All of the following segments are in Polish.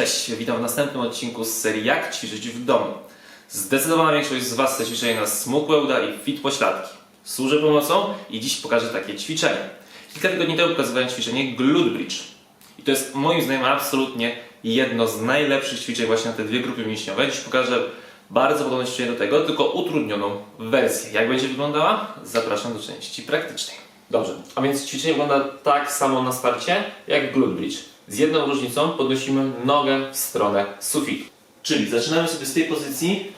Cześć, witam w następnym odcinku z serii Jak ćwiczyć w domu. Zdecydowana większość z Was chce ćwiczenie na smukłe uda i fit pośladki. Służę pomocą i dziś pokażę takie ćwiczenie. Kilka tygodni temu pokazywałem ćwiczenie Glute Bridge. I to jest moim zdaniem absolutnie jedno z najlepszych ćwiczeń właśnie na te dwie grupy mięśniowe. Dziś pokażę bardzo podobne ćwiczenie do tego, tylko utrudnioną wersję. Jak będzie wyglądała? Zapraszam do części praktycznej. Dobrze, a więc ćwiczenie wygląda tak samo na starcie jak glute bridge. Z jedną różnicą podnosimy nogę w stronę sufitu. Czyli zaczynamy sobie z tej pozycji.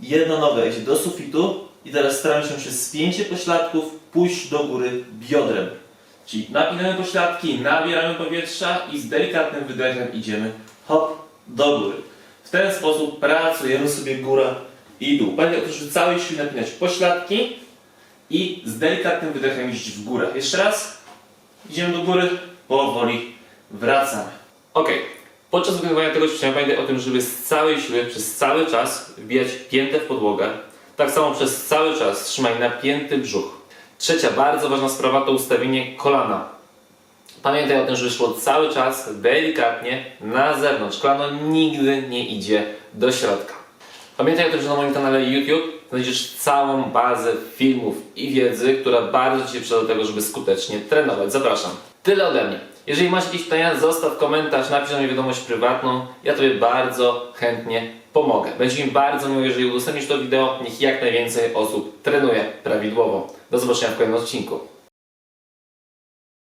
Jedna noga idzie do sufitu i teraz staramy się przez spięcie pośladków pójść do góry biodrem. Czyli napinamy pośladki, nabieramy powietrza i z delikatnym wydechem idziemy hop do góry. W ten sposób pracujemy sobie góra i dół. Pamiętaj o to, żeby całej siły napinać pośladki i z delikatnym wydechem iść w górę. Jeszcze raz. Idziemy do góry, powoli wracamy. Ok. Podczas wykonywania tego ćwiczenia pamiętaj o tym, żeby z całej siły przez cały czas wbijać piętę w podłogę. Tak samo przez cały czas trzymaj napięty brzuch. Trzecia bardzo ważna sprawa to ustawienie kolana. Pamiętaj o tym, żeby szło cały czas delikatnie na zewnątrz. Kolano nigdy nie idzie do środka. Pamiętaj o tym, że na moim kanale YouTube znajdziesz całą bazę filmów i wiedzy, która bardzo Ci przyda do tego, żeby skutecznie trenować. Zapraszam. Tyle ode mnie. Jeżeli masz jakieś pytania, zostaw komentarz, napisz na mnie wiadomość prywatną. Ja Tobie bardzo chętnie pomogę. Będzie mi bardzo miło, jeżeli udostępnisz to wideo. Niech jak najwięcej osób trenuje prawidłowo. Do zobaczenia w kolejnym odcinku.